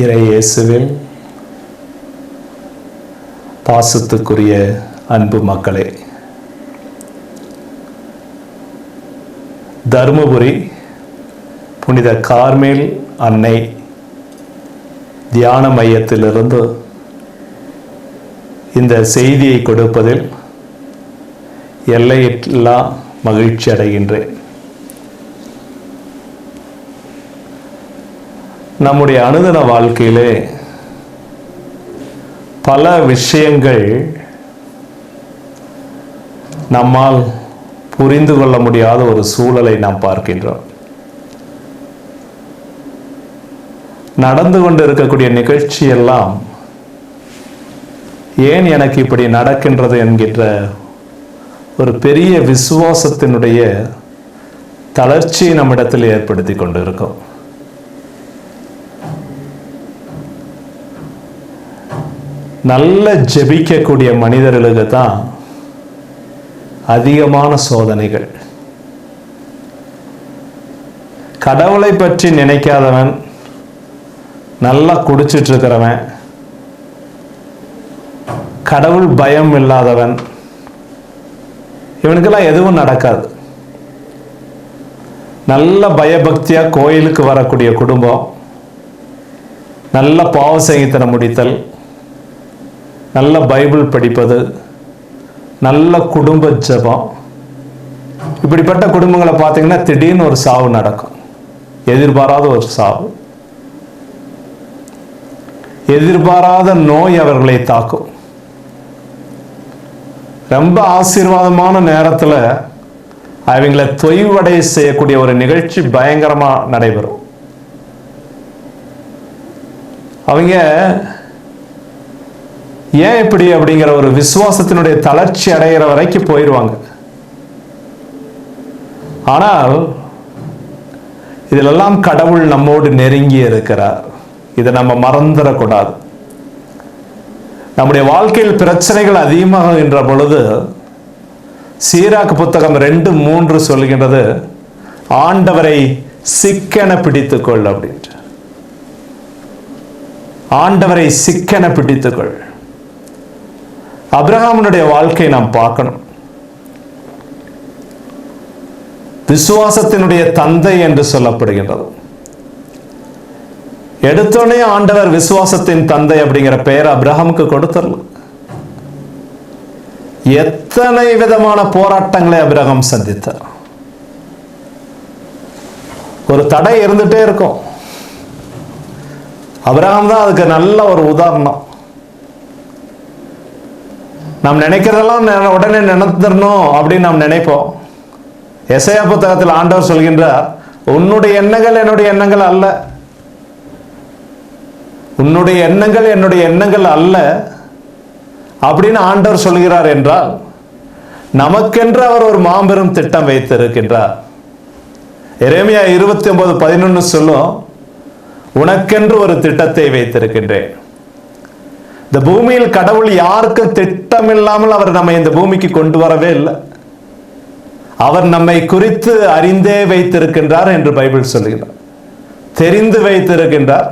இறை இயேசுவில் பாசத்துக்குரிய அன்பு மக்களே தருமபுரி புனித கார்மேல் அன்னை தியான மையத்திலிருந்து இந்த செய்தியை கொடுப்பதில் எல்லையில்லா மகிழ்ச்சி அடைகின்றேன். நம்முடைய அனுதின வாழ்க்கையிலே பல விஷயங்கள் நம்மால் புரிந்து கொள்ள முடியாத ஒரு சூழலை நாம் பார்க்கின்றோம். நடந்து கொண்டு இருக்கக்கூடிய நிகழ்ச்சி எல்லாம் ஏன் எனக்கு இப்படி நடக்கின்றது என்கின்ற ஒரு பெரிய விசுவாசத்தினுடைய தளர்ச்சியை நம்மிடத்தில் ஏற்படுத்தி கொண்டு இருக்கோம் நல்ல ஜெபிக்கக்கூடிய மனிதர்களுக்கு தான் அதிகமான சோதனைகள். கடவுளை பற்றி நினைக்காதவன் நல்லா குடிச்சிட்டு இருக்கிறவன் கடவுள் பயம் இல்லாதவன் இவனுக்கெல்லாம் எதுவும் நடக்காது. நல்ல பயபக்தியாக கோயிலுக்கு வரக்கூடிய குடும்பம் நல்ல பாவ முடித்தல் நல்ல பைபிள் படிப்பது நல்ல குடும்ப ஜபம். இப்படிப்பட்ட குடும்பங்களை பார்த்தீங்கன்னா திடீர்னு ஒரு சாவு நடக்கும். எதிர்பாராத ஒரு சாவு. எதிர்பாராத நோய் அவர்களை தாக்கும். ரொம்ப ஆசீர்வாதமான நேரத்தில் அவங்களை தொய்வடை செய்யக்கூடிய ஒரு நிகழ்ச்சி பயங்கரமா நடைபெறும். அவங்க ஏன் இப்படி அப்படிங்கிற ஒரு விசுவாசத்தினுடைய தளர்ச்சி அடைகிற வரைக்கும் போயிடுவாங்க ஆனால் இதிலெல்லாம் கடவுள் நம்மோடு நெருங்கி இருக்கிறார். இதை நம்ம மறந்துடக்கூடாது. நம்முடைய வாழ்க்கையில் பிரச்சனைகள் அதிகமாகின்ற பொழுது சீராக்கு புத்தகம் ரெண்டு மூன்று சொல்கின்றது ஆண்டவரை சிக்கென பிடித்துக்கொள் அப்படின்ட்டு ஆண்டவரை சிக்கென பிடித்துக்கொள். அப்ரஹாமனுடைய வாழ்க்கையை நாம் பார்க்கணும். விசுவாசத்தினுடைய தந்தை என்று சொல்லப்படுகின்றது. எடுத்தோடனே ஆண்டவர் விசுவாசத்தின் தந்தை அப்படிங்கிற பெயர் அப்ரஹாமுக்கு கொடுத்துடல. எத்தனை விதமான போராட்டங்களை அபிரகம் சந்தித்தார். ஒரு தடை இருந்துட்டே இருக்கும். அபிரகம் தான் அதுக்கு நல்ல ஒரு உதாரணம். நாம் நினைக்கிறதெல்லாம் உடனே நினைத்திடணும் அப்படின்னு நாம் நினைப்போம். எசையா புத்தகத்தில் ஆண்டவர் சொல்கின்றார் உன்னுடைய எண்ணங்கள் என்னுடைய எண்ணங்கள் அல்ல. உன்னுடைய எண்ணங்கள் என்னுடைய எண்ணங்கள் அல்ல. அப்படின்னு ஆண்டவர் சொல்கிறார் என்றால் நமக்கென்று அவர் ஒரு மாபெரும் திட்டம் வைத்திருக்கின்றார். எரேமியா இருபத்தி ஒன்பது பதினொன்னு சொல்லும் உனக்கென்று ஒரு திட்டத்தை வைத்திருக்கின்றேன். இந்த பூமியில் கடவுள் யாருக்கும் திட்டமில்லாமல் அவர் நம்மை இந்த பூமிக்கு கொண்டு வரவே இல்லை. அவர் நம்மை குறித்து அறிந்தே வைத்திருக்கின்றார் என்று பைபிள் சொல்லுகிறார் தெரிந்து வைத்திருக்கின்றார்.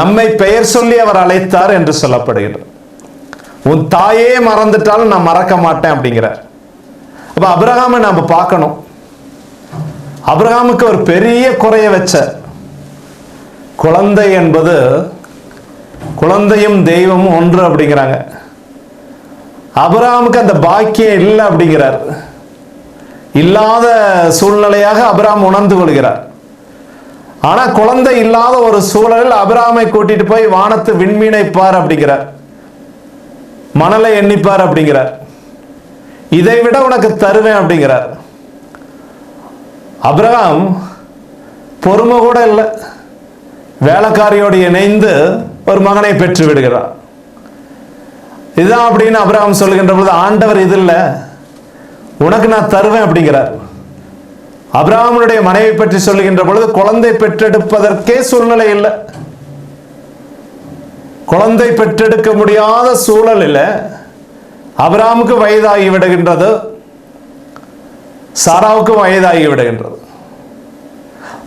நம்மை பெயர் சொல்லி அவர் அழைத்தார் என்று சொல்லப்படுகிறார் உன் தாயே மறந்துட்டாலும் நான் மறக்க மாட்டேன் அப்படிங்கிறார். அப்ப அபிரகாமை நாம் பார்க்கணும். அபிரகாமுக்கு ஒரு பெரிய குறைய வச்ச குழந்தை என்பது குழந்தையும் தெய்வமும் ஒன்று அப்படிங்கிறாங்க. அபராமுக்கு அந்த பாக்கியம் இல்லை அப்படிங்கிறார். இல்லாத சூழ்நிலையாக அபராம் உணர்ந்து கொள்கிறார். ஆனா குழந்தை இல்லாத ஒரு சூழலில் அபிராமை கூட்டிட்டு போய் வானத்து விண்மீனை பார் அப்படிங்கிறார். மணலை எண்ணிப்பார் அப்படிங்கிறார். இதை விட உனக்கு தருவேன் அப்படிங்கிறார். அபிரகாம் பொறுமை கூட இல்லை. வேலைக்காரியோடு இணைந்து ஒரு மகனை பெற்று விடுகிறார். இதுதான் அப்படின்னு அபிரகாம் சொல்லுகின்ற பொழுது ஆண்டவர் இது இல்லை உனக்கு நான் தருவேன் அப்படிங்கிறார். அபிராமனுடைய மனைவி பற்றி சொல்லுகின்ற பொழுது குழந்தை பெற்றெடுப்பதற்கே சூழ்நிலை இல்லை. குழந்தை பெற்றெடுக்க முடியாத சூழலில் அபிராமுக்கு வயதாகி விடுகின்றது. சாராவுக்கு வயதாகி விடுகின்றது.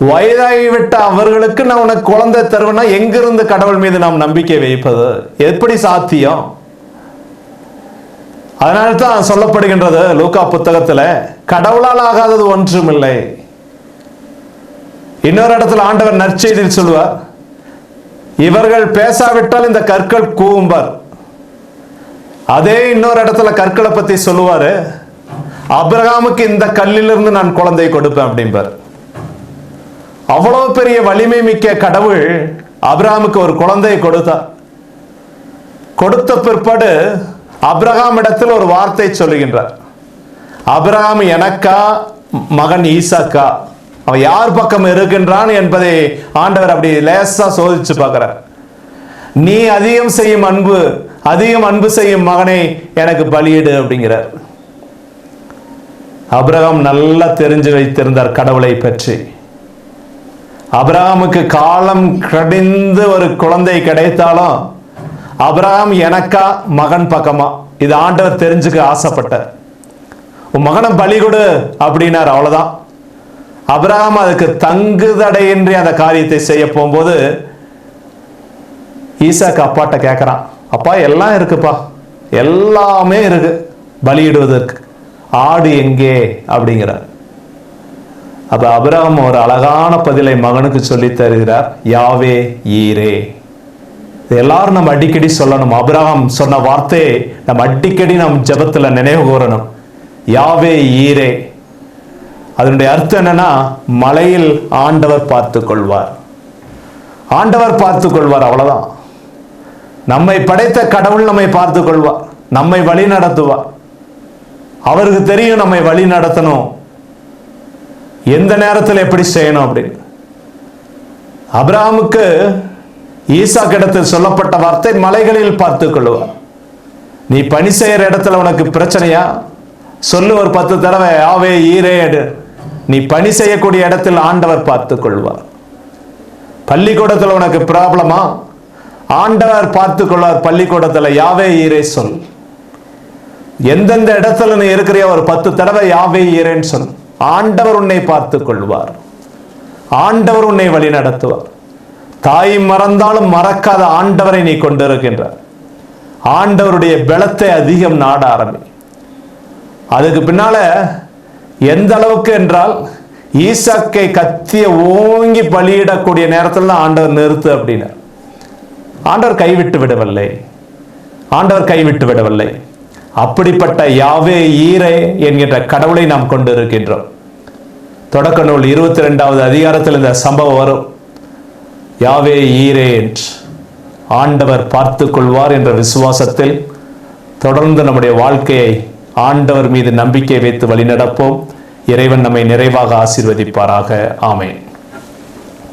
வயதாகிவிட்ட அவர்களுக்கு நான் உனக்கு குழந்தை தருவேன்னா எங்கிருந்து கடவுள் மீது நாம் நம்பிக்கை வைப்பது? எப்படி சாத்தியம்? அதனால தான் சொல்லப்படுகின்றது லூக்கா புத்தகத்துல கடவுளால் ஆகாதது ஒன்றுமில்லை. இன்னொரு இடத்துல ஆண்டவர் நற்செய்தியில் சொல்லுவார் இவர்கள் பேசாவிட்டால் இந்த கற்கள் கூவும்பர் அதே இன்னொரு இடத்துல கற்களை பத்தி சொல்லுவாரு அப்ரஹாமுக்கு இந்த கல்லிலிருந்து நான் குழந்தை கொடுப்பேன் அப்படிம்பார். அவ்வளவு பெரிய வலிமை மிக்க கடவுள் அபிரகாமுக்கு ஒரு குழந்தையை கொடுத்தார். கொடுத்த பிற்பாடு அப்ரஹாம் இடத்தில் ஒரு வார்த்தை சொல்லுகின்றார். அப்ரஹாம் எனக்கா மகன் ஈசாக்கா? அவன் யார் பக்கம் இருக்கின்றான் என்பதை ஆண்டவர் அப்படி லேசா சோதிச்சு பார்க்கிறார். நீ அதிகம் செய்யும் அன்பு அதிகம் அன்பு செய்யும் மகனை எனக்கு பலியிடு அப்படிங்கிறார். அபிரகாம் நல்லா தெரிஞ்சு வைத்திருந்தார் கடவுளை பற்றி. அபிரகாமுக்கு காலம் கடிந்து ஒரு குழந்தை கிடைத்தாலும் அபிரகாம் எனக்கா மகன் பக்கமா? இது ஆண்டவர் தெரிஞ்சுக்க ஆசைப்பட்டார். உன் மகனை பலி கொடு அப்படின்னார் அவ்வளவுதான். அபிரகாம் அதுக்கு தங்குதடையின்றி அந்த காரியத்தை செய்ய போகும்போது ஈசாக்கு அப்பாட்ட கேட்குறான் அப்பா எல்லாம் இருக்குப்பா. எல்லாமே இருக்கு. பலியிடுவதற்கு. ஆடு எங்கே? அப்படிங்கிறார். அப்ப அபிரகம் ஒரு அழகான பதிலை மகனுக்கு சொல்லி தருகிறார் யாவே ஈரே. எல்லாரும் நம்ம அடிக்கடி சொல்லணும். அபிரகம் சொன்ன வார்த்தையை நம்ம அடிக்கடி நம் ஜெபத்துல நினைவு கூறணும். யாவே ஈரே. அதனுடைய அர்த்தம் என்னன்னா மலையில் ஆண்டவர் பார்த்து கொள்வார். ஆண்டவர் பார்த்து கொள்வார் அவ்வளவுதான். நம்மை படைத்த கடவுள் நம்மை பார்த்து கொள்வார். நம்மை வழி நடத்துவார். அவருக்கு தெரியும் நம்மை வழி நடத்தணும். எந்த நேரத்தில் எப்படி செய்யணும் அப்படின்னு அப்ராமுக்கு ஈசா கிடத்தில் சொல்லப்பட்ட வார்த்தை மலைகளில் பார்த்து கொள்ளுவார். நீ பணி செய்யற இடத்துல உனக்கு பிரச்சனையா? சொல்லு ஒரு பத்து தடவை ஆவே ஈரே எடு. நீ பணி செய்யக்கூடிய இடத்தில் ஆண்டவர் பார்த்து கொள்வார். பள்ளிக்கூடத்தில் உனக்கு ப்ராப்ளமா ஆண்டவர் பார்த்து கொள்வார் பள்ளிக்கூடத்தில் யாவே ஈரே சொல். எந்தெந்த இடத்துல நீ இருக்கிறியோ ஒரு பத்து தடவை யாவே ஈரேன்னு சொல். ஆண்டவர் உன்னை பார்த்து கொள்வார். ஆண்டவர் உன்னை வழி நடத்துவார். தாய் மறந்தாலும் மறக்காத ஆண்டவரை நீ கொண்டிருக்கின்றார் ஆண்டவருடைய பலத்தை அதிகம் நாட ஆரம்பி. அதுக்கு பின்னால எந்த அளவுக்கு என்றால் ஈசாக்கை கத்திய ஓங்கி பலியிடக்கூடிய நேரத்தில் தான் ஆண்டவர் நிறுத்து அப்படின்னார். ஆண்டவர் கைவிட்டு விடவில்லை. ஆண்டவர் கைவிட்டு விடவில்லை. அப்படிப்பட்ட யாவே ஈரே என்கின்ற கடவுளை நாம் கொண்டு இருக்கின்றோம் தொடக்க நூல் இருபத்தி ரெண்டாவது அதிகாரத்தில் இந்த சம்பவம் வரும். யாவே ஈரே என்று ஆண்டவர் பார்த்து கொள்வார் என்ற விசுவாசத்தில் தொடர்ந்து நம்முடைய வாழ்க்கையை ஆண்டவர் மீது நம்பிக்கை வைத்து வழிநடப்போம். இறைவன் நம்மை நிறைவாக ஆசீர்வதிப்பாராக. ஆமேன்.